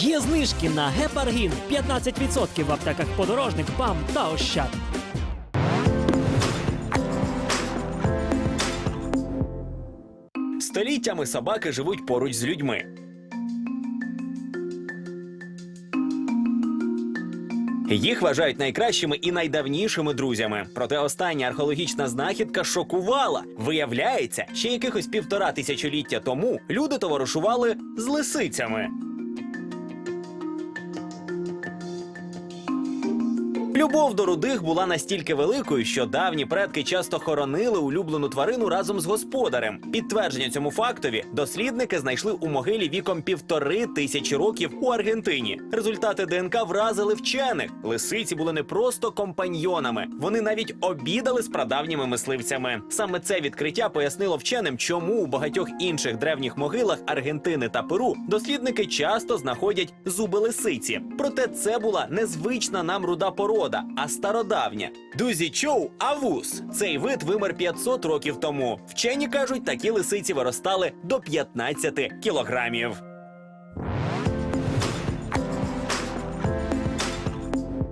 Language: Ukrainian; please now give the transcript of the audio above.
Є знижки на гепаргін 15% в аптеках подорожник, БАМ та Ощад. Століттями собаки живуть поруч з людьми. Їх вважають найкращими і найдавнішими друзями. Проте остання археологічна знахідка шокувала. Виявляється, ще якихось півтора тисячоліття тому люди товаришували з лисицями. Любов до рудих була настільки великою, що давні предки часто хоронили улюблену тварину разом з господарем. Підтвердження цьому фактові дослідники знайшли у могилі віком півтори тисячі років у Аргентині. Результати ДНК вразили вчених. Лисиці були не просто компаньйонами, вони навіть обідали з прадавніми мисливцями. Саме це відкриття пояснило вченим, чому у багатьох інших древніх могилах Аргентини та Перу дослідники часто знаходять зуби лисиці. Проте це була незвична нам руда порода, а стародавня. Дузі Чоу авус. Цей вид вимер 500 років тому. Вчені кажуть, такі лисиці виростали до 15 кілограмів.